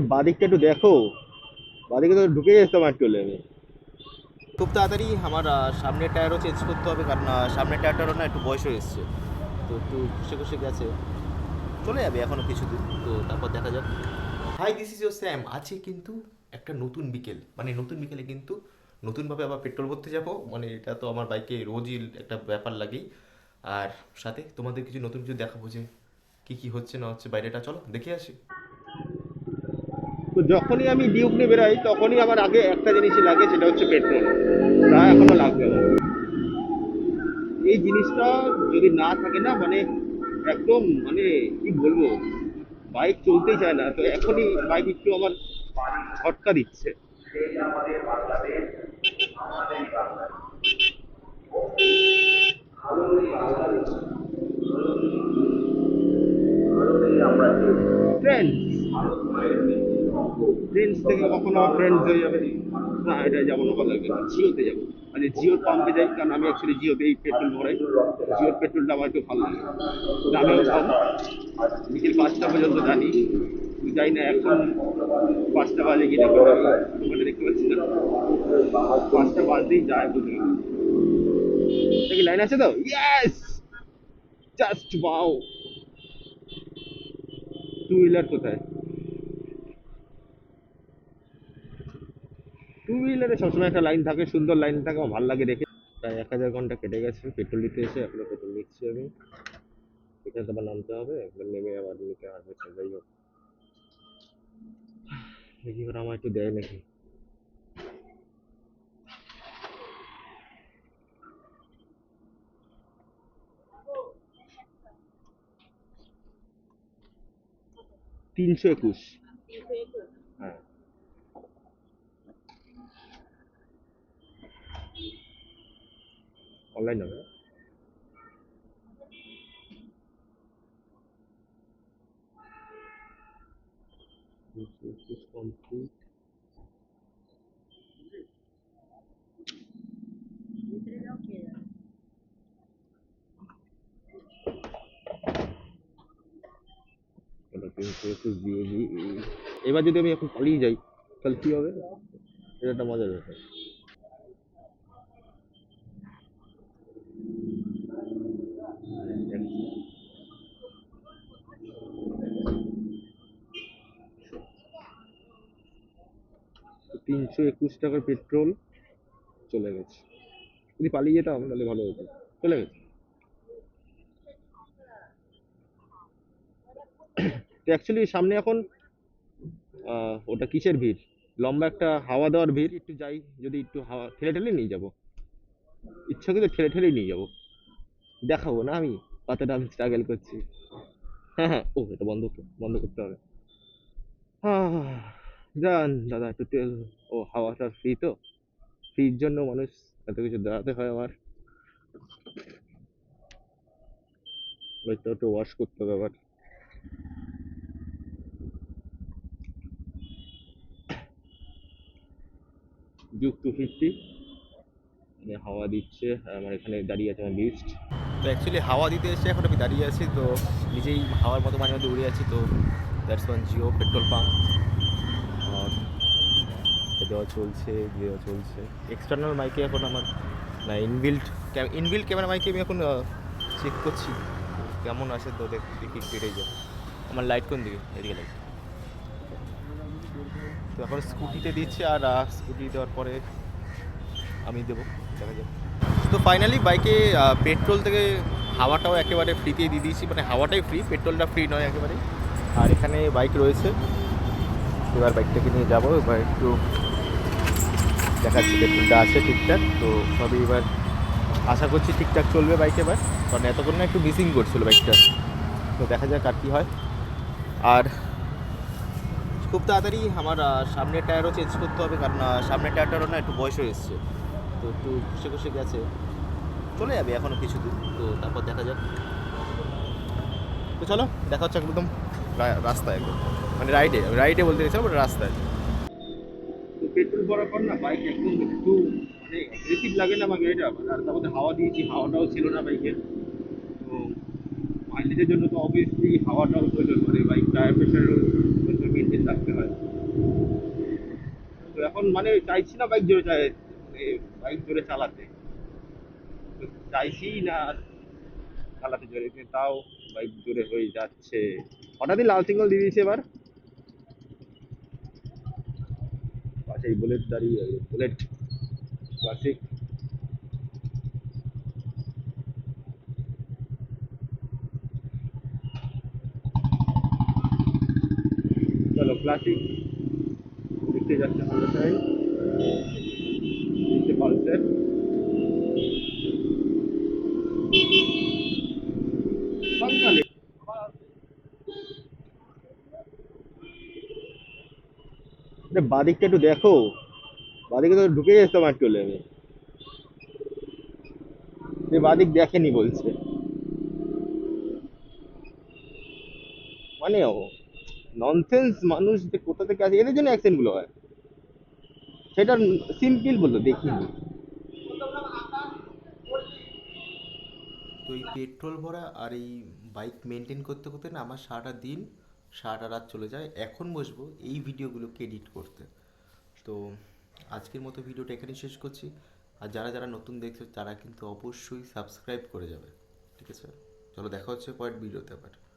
বাদিকটা একটু দেখো। বাদিকে তো ঢুকে যেতাম হলে আমি। খুব তাড়াতাড়ি আমার সামনের টায়ারও চেঞ্জ করতে হবে, কারণ সামনের টায়ারটারও না একটু বয়স হয়ে এসছে। তো একটু ঘষে ঘষে গেছে। চলে যাবে এখনও কিছুদিন, তো তারপর দেখা যাক। Hi this is your Sam আছে কিন্তু একটা নতুন বিকেল। মানে নতুন বিকেলে কিন্তু নতুনভাবে আবার পেট্রোল ভরতে যাব। মানে এটা তো আমার বাইকে রোজই একটা ব্যাপার লাগেই। আর সাথে তোমাদের কিছু নতুন কিছু দেখাবো যে কী কী হচ্ছে না হচ্ছে বাইরেটা। চলো, দেখে আসি। তো যখনই আমি ডিউক নিয়ে বেরোই, তখনই আমার আগে একটা জিনিসই লাগে, সেটা হচ্ছে পেট্রোল। তা এখনও লাগবে না। এই জিনিসটা যদি না থাকে না মানে একদম মানে কি বলব, বাইক চলতেই চায় না। তো এখনই বাইক একটু আমার ঝটকা দিচ্ছে। ফ্রেন্ডস ফ্রেন্ডস থেকে কখনো ফ্রেন্ডস হয়ে যাবে? না, এটা যাব না ভালো লাগবে জিওতে যাব। মানে জিওর পাম্পে যাই, কারণ আমি অ্যাকচুয়ালি জিওতেই পেট্রোল ভরাই। জিওর পেট্রোলটা আমার একটু ভালো লাগে। দামেও কম। বিকেল পাঁচটা পর্যন্ত জানি যাই না, এখন পাঁচটা বাজে কি দেখো তোমাদের দেখতে পাচ্ছি না। পাঁচটা বাজতেই যায় বুঝলি দেখি লাইন আছে তো? Yes just wow two wheeler কোথায়? টু হুইলারে সবসময় একটা লাইন থাকে, সুন্দর লাইন থাকে, আমার ভালো লাগে দেখে। প্রায় এক হাজার ঘণ্টা কেটে গেছে পেট্রোল দিতে এসে এখনও পেট্রোল নিচ্ছি আমি। এখানে তো আবার নামতে হবে একবার নেমে আবার নিতে হবে যাই হোক। দেখি ওরা আমার একটু দেয় নাকি। তিনশো একুশ। অনলাইন হবে। তিনশো একুশ দিয়ে এবার যদি আমি এখন পালিয়ে যাই, তাহলে কি হবে? এটা একটা মজার ব্যাপার। তিনশো একুশ টাকার পেট্রোল চলে গেছে। যদি পালিয়ে যেতাম তাহলে ভালো হতো। চলে গেছে। তো অ্যাকচুয়ালি সামনে এখন ওটা কিসের ভিড়? লম্বা একটা হাওয়া দেওয়ার ভিড়। একটু যাই যদি একটু হাওয়া ঠেলে ঠেলে নিয়ে যাব। ইচ্ছা কিন্তু ঠেলে ঠেলেই নিয়ে যাব। দেখাবো না আমি কতটা আমি স্ট্রাগল করছি। হ্যাঁ হ্যাঁ ও এটা বন্ধ বন্ধ করতে হবে। আহ, যান দাদা, একটু তেল ও হাওয়াটা ফ্রি তো। ফ্রির জন্য মানুষ এত কিছু দাঁড়াতে হয় আমার। বাইকটা একটু ওয়াশ করতে হবে আবার। জুক টু ফিফটি। মানে হাওয়া দিচ্ছে আমার এখানে দাঁড়িয়ে আছে আমার লিস্ট তো অ্যাকচুয়ালি হাওয়া দিতে এসে এখন আমি দাঁড়িয়ে আছি, তো নিজেই হাওয়ার মতো মাঝে মধ্যে উড়ে আছি, তো that's one Jio petrol pump এ দেওয়া চলছে দেওয়া চলছে। এক্সটার্নাল মাইকে এখন আমার, না ইনবিল্ট ইনবিল্ট ক্যামেরা মাইকে আমি এখন চেক করছি। কেমন আছে তো দেখ কেটে যায়। আমার লাইট কোন দিকে? এদিকে লাইট তো এখন স্কুটিতে দিচ্ছে আর স্কুটি দেওয়ার পরে আমি দেবো, দেখা যাবে তো ফাইনালি বাইকে পেট্রোল থেকে হাওয়াটাও একেবারে ফ্রিতেই দিয়ে দিয়েছি। মানে হাওয়াটাই ফ্রি পেট্রোলটা ফ্রি নয় একেবারে আর এখানে বাইক রয়েছে। এবার বাইকটাকে নিয়ে যাব, এবার একটু দেখাচ্ছি পেট্রোলটা আছে ঠিকঠাক, তো সবই এবার আশা করছি ঠিকঠাক চলবে বাইক এবার, কারণ এতক্ষণ একটু মিসিং করছিল বাইকটা তো দেখা যাক আর কী হয়। আর খুব তাড়াতাড়ি আমার সামনের টায়ারও চেঞ্জ করতে হবে, কারণ সামনের টায়ারটারও না একটু বয়স হয়ে এসছে। তো একটু ঘষে ঘষে গেছে। চলে যাবে এখনও কিছু কিছুদিন, তো তারপর দেখা যাক। তো চলো, দেখা হচ্ছে একদম রাস্তায় একদম। মানে রাইডে রাইডে বলতে গেছিলাম রাস্তায়। পর না বাইক একদম একটু মানে অ্যাগ্রেসিভ লাগে না আমার গাড়িটা আর তার মধ্যে হাওয়া দিয়েছি, হাওয়াটাও ছিল না বাইকের তো মাইলেজের জন্য তো অবভিয়াসলি হাওয়াটাও প্রয়োজন মানে বাইক টায়ার প্রেশারও মেনটেন রাখতে হয়। তো এখন মানে চাইছি না বাইক জোরে চাই বাইক জোরে চালাতে। তো চাইছি না চালাতে জোরে তাও বাইক জোরে হয়ে যাচ্ছে। হঠাৎই লাল সিগন্যাল দিয়ে দিয়েছে এবার? পাশেই বুলেট দাঁড়িয়ে বুলেট ক্লাসিক চলো ক্লাসিক দেখতে যাচ্ছে আমাদের সাই দেখতে পালসের সকালে আরে বাদিকটা একটু দেখো। বাদিকে তো ঢুকে যেত আমার চলে আমি সে বাদিক দেখেনি বলছে। মানে ননসেন্স মানুষ যে কোথা থেকে আসে, এদের জন্য অ্যাক্সিডেন্টগুলো হয়। সেটা সিম্পল বলল দেখিনি। তো এই পেট্রোল ভরা আর এই বাইক মেনটেন করতে করতে না আমার সারাটা দিন সারাটা রাত চলে যায়। এখন বসবো এই ভিডিওগুলোকে এডিট করতে। তো আজকের মতো ভিডিওটা এখানেই শেষ করছি। আর যারা যারা নতুন দেখছে তারা কিন্তু অবশ্যই সাবস্ক্রাইব করে যাবে। ঠিক আছে? চলো দেখা হচ্ছে পরের ভিডিওতে আবার।